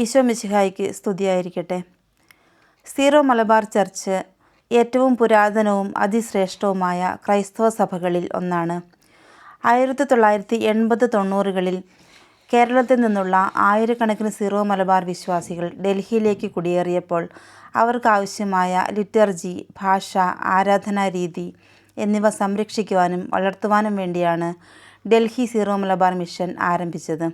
ഈശോ മിശിഹായിക്ക് സ്തുതിയായിരിക്കട്ടെ. Zero Malabar church ഏറ്റവും പുരാതനവും അതിശ്രേഷ്ഠവുമായ ക്രൈസ്തവ സഭകളിൽ ഒന്നാണ്. ആയിരത്തി തൊള്ളായിരത്തി എൺപത് തൊണ്ണൂറുകളിൽ കേരളത്തിൽ നിന്നുള്ള ആയിരക്കണക്കിന് സീറോ മലബാർ വിശ്വാസികൾ ഡൽഹിയിലേക്ക് കുടിയേറിയപ്പോൾ അവർക്കാവശ്യമായ ലിറ്റർജി ഭാഷ ആരാധനാ രീതി എന്നിവ സംരക്ഷിക്കുവാനും വളർത്തുവാനും വേണ്ടിയാണ് ഡൽഹി സീറോ മലബാർ മിഷൻ ആരംഭിച്ചത്.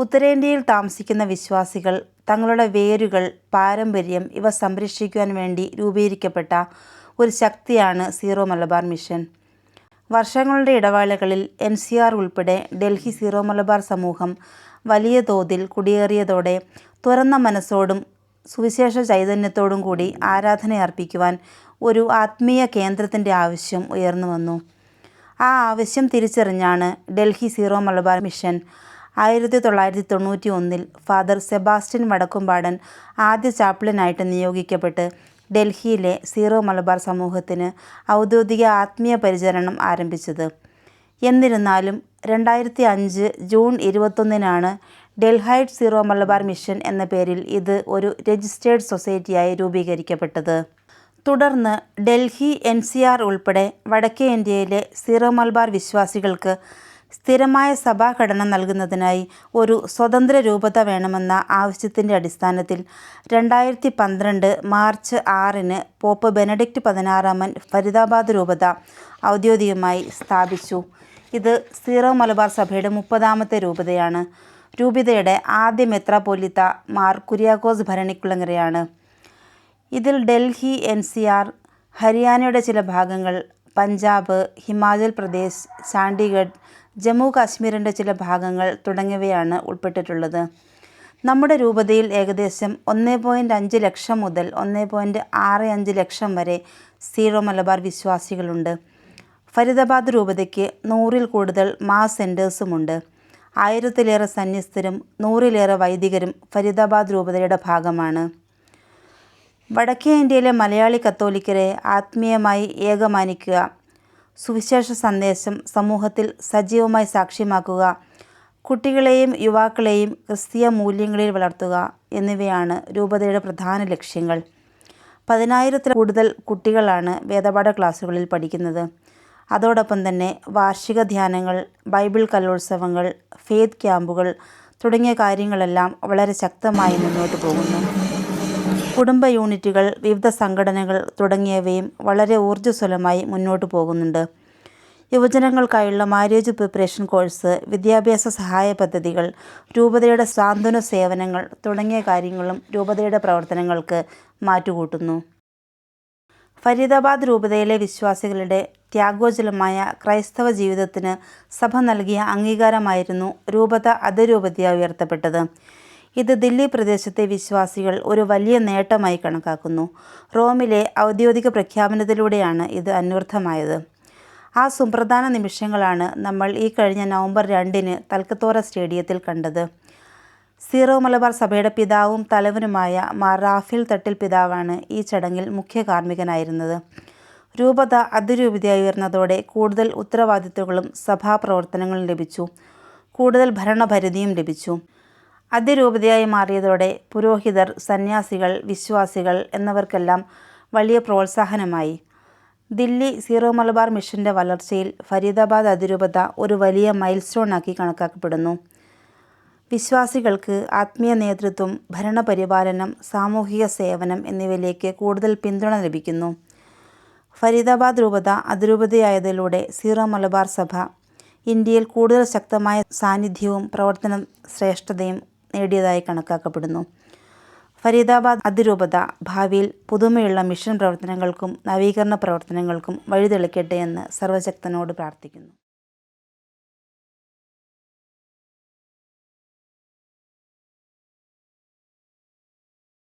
ഉത്തരേന്ത്യയിൽ താമസിക്കുന്ന വിശ്വാസികൾ തങ്ങളുടെ വേരുകൾ പാരമ്പര്യം ഇവ സംരക്ഷിക്കുവാൻ വേണ്ടി രൂപീകരിക്കപ്പെട്ട ഒരു ശക്തിയാണ് സീറോ മലബാർ മിഷൻ. വർഷങ്ങളുടെ ഇടവേളകളിൽ എൻ സി ആർ ഉൾപ്പെടെ ഡൽഹി സീറോ മലബാർ സമൂഹം വലിയ തോതിൽ കുടിയേറിയതോടെ തുറന്ന മനസ്സോടും സുവിശേഷ ചൈതന്യത്തോടും കൂടി ആരാധനയർപ്പിക്കുവാൻ ഒരു ആത്മീയ കേന്ദ്രത്തിന്റെ ആവശ്യം ഉയർന്നു വന്നു. ആ ആവശ്യം തിരിച്ചറിഞ്ഞാണ് ഡൽഹി സീറോ മലബാർ മിഷൻ ആയിരത്തി തൊള്ളായിരത്തി തൊണ്ണൂറ്റി ഒന്നിൽ ഫാദർ സെബാസ്റ്റ്യൻ വടക്കുംപാടൻ ആദ്യ ചാപ്ലിനായിട്ട് നിയോഗിക്കപ്പെട്ട് ഡൽഹിയിലെ സീറോ മലബാർ സമൂഹത്തിന് ഔദ്യോഗിക ആത്മീയ പരിചരണം ആരംഭിച്ചത്. എന്നിരുന്നാലും രണ്ടായിരത്തി അഞ്ച് ജൂൺ ഇരുപത്തൊന്നിനാണ് ഡൽഹൈറ്റ് സീറോ മലബാർ മിഷൻ എന്ന പേരിൽ ഇത് ഒരു രജിസ്റ്റേർഡ് സൊസൈറ്റിയായി രൂപീകരിക്കപ്പെട്ടത്. തുടർന്ന് ഡൽഹി എൻ സി ആർ ഉൾപ്പെടെ വടക്കേ ഇന്ത്യയിലെ സീറോ മലബാർ വിശ്വാസികൾക്ക് സ്ഥിരമായ സഭാഘടന നൽകുന്നതിനായി ഒരു സ്വതന്ത്ര രൂപത വേണമെന്ന ആവശ്യത്തിന്റെ അടിസ്ഥാനത്തിൽ രണ്ടായിരത്തി പന്ത്രണ്ട് മാർച്ച് ആറിന് പോപ്പ് ബെനഡിക്റ്റ് പതിനാറാമൻ ഫരീദാബാദ് രൂപത ഔദ്യോഗികമായി സ്ഥാപിച്ചു. ഇത് സീറോ മലബാർ സഭയുടെ മുപ്പതാമത്തെ രൂപതയാണ്. രൂപതയുടെ ആദ്യ മെത്രാപോലിത്ത മാർ കുര്യാക്കോസ് ഭരണിക്കുളങ്ങരയാണ്. ഇതിൽ ഡൽഹി എൻ സി ആർ ഹരിയാനയുടെ ചില ഭാഗങ്ങൾ പഞ്ചാബ് ഹിമാചൽ പ്രദേശ് ചണ്ഡീഗഡ് ജമ്മു കാശ്മീരിന്റെ ചില ഭാഗങ്ങൾ തുടങ്ങിയവയാണ് ഉൾപ്പെട്ടിട്ടുള്ളത്. നമ്മുടെ രൂപതയിൽ ഏകദേശം ഒന്ന് പോയിന്റ് അഞ്ച് ലക്ഷം മുതൽ ഒന്ന് പോയിന്റ് ആറ് അഞ്ച് ലക്ഷം വരെ സീറോ മലബാർ വിശ്വാസികളുണ്ട്. ഫരീദാബാദ് രൂപതയ്ക്ക് നൂറിൽ കൂടുതൽ മാസ് സെന്റേഴ്സുമുണ്ട് ആയിരത്തിലേറെ സന്യസ്തരും നൂറിലേറെ വൈദികരും ഫരീദാബാദ് രൂപതയുടെ ഭാഗമാണ്. വടക്കേ ഇന്ത്യയിലെ മലയാളി കത്തോലിക്കരെ ആത്മീയമായി ഏകമാനിക്കുക സുവിശേഷ സന്ദേശം സമൂഹത്തിൽ സജീവമായി സാക്ഷ്യമാക്കുക. കുട്ടികളെയും യുവാക്കളെയും ക്രിസ്തീയ മൂല്യങ്ങളിൽ വളർത്തുക എന്നിവയാണ് രൂപതയുടെ പ്രധാന ലക്ഷ്യങ്ങൾ. പതിനായിരത്തിൽ കൂടുതൽ കുട്ടികളാണ് വേദപാഠ ക്ലാസ്സുകളിൽ പഠിക്കുന്നത്. അതോടൊപ്പം തന്നെ വാർഷിക ധ്യാനങ്ങൾ ബൈബിൾ കലോത്സവങ്ങൾ ഫേത്ത് ക്യാമ്പുകൾ തുടങ്ങിയ കാര്യങ്ങളെല്ലാം വളരെ ശക്തമായി മുന്നോട്ട് പോകുന്നു. കുടുംബ യൂണിറ്റുകൾ വിവിധ സംഘടനകൾ തുടങ്ങിയവയും വളരെ ഊർജസ്വലമായി മുന്നോട്ട് പോകുന്നുണ്ട്. യുവജനങ്ങൾക്കായുള്ള മാരേജ് പ്രിപ്പറേഷൻ കോഴ്സ് വിദ്യാഭ്യാസ സഹായ പദ്ധതികൾ രൂപതയുടെ സാന്ത്വന സേവനങ്ങൾ തുടങ്ങിയ കാര്യങ്ങളും രൂപതയുടെ പ്രവർത്തനങ്ങൾക്ക് മാറ്റുകൂട്ടുന്നു. ഫരീദാബാദ് രൂപതയിലെ വിശ്വാസികളുടെ ത്യാഗോജലമായ ക്രൈസ്തവ ജീവിതത്തിന് സഭ നൽകിയ അംഗീകാരമായിരുന്നു രൂപത അതിരൂപതയായി ഉയർത്തപ്പെട്ടത്. ഇത് ദില്ലി പ്രദേശത്തെ വിശ്വാസികൾ ഒരു വലിയ നേട്ടമായി കണക്കാക്കുന്നു. റോമിലെ ഔദ്യോഗിക പ്രഖ്യാപനത്തിലൂടെയാണ് ഇത് അന്വർത്ഥമായത്. ആ സുപ്രധാന നിമിഷങ്ങളാണ് നമ്മൾ ഈ കഴിഞ്ഞ നവംബർ രണ്ടിന് തൽക്കത്തോറ സ്റ്റേഡിയത്തിൽ കണ്ടത്. സീറോ മലബാർ സഭയുടെ പിതാവും തലവനുമായ മാർ റാഫേൽ തട്ടിൽ പിതാവാണ് ഈ ചടങ്ങിൽ മുഖ്യ കാർമ്മികനായിരുന്നത്. രൂപത അതിരൂപതയായി ഉയർന്നതോടെ കൂടുതൽ ഉത്തരവാദിത്വങ്ങളും സഭാപ്രവർത്തനങ്ങളും ലഭിച്ചു. കൂടുതൽ ഭരണപരിധിയും ലഭിച്ചു. അതിരൂപതയായി മാറിയതോടെ പുരോഹിതർ സന്യാസികൾ വിശ്വാസികൾ എന്നിവർക്കെല്ലാം വലിയ പ്രോത്സാഹനമായി. ദില്ലി സീറോ മലബാർ മിഷന്റെ വളർച്ചയിൽ ഫരീദാബാദ് അതിരൂപത ഒരു വലിയ മൈൽ സ്റ്റോണാക്കി കണക്കാക്കപ്പെടുന്നു. വിശ്വാസികൾക്ക് ആത്മീയ നേതൃത്വം ഭരണപരിപാലനം സാമൂഹിക സേവനം എന്നിവയിലേക്ക് കൂടുതൽ പിന്തുണ ലഭിക്കുന്നു. ഫരീദാബാദ് രൂപത അതിരൂപതയായതിലൂടെ സീറോ മലബാർ സഭ ഇന്ത്യയിൽ കൂടുതൽ ശക്തമായ സാന്നിധ്യവും പ്രവർത്തന ശ്രേഷ്ഠതയും നേടിയതായി കണക്കാക്കപ്പെടുന്നു. ഫരീദാബാദ് അതിരൂപത ഭാവിയിൽ പുതുമയുള്ള മിഷൻ പ്രവർത്തനങ്ങൾക്കും നവീകരണ പ്രവർത്തനങ്ങൾക്കും വഴിതെളിക്കട്ടെ എന്ന് സർവശക്തനോട് പ്രാർത്ഥിക്കുന്നു.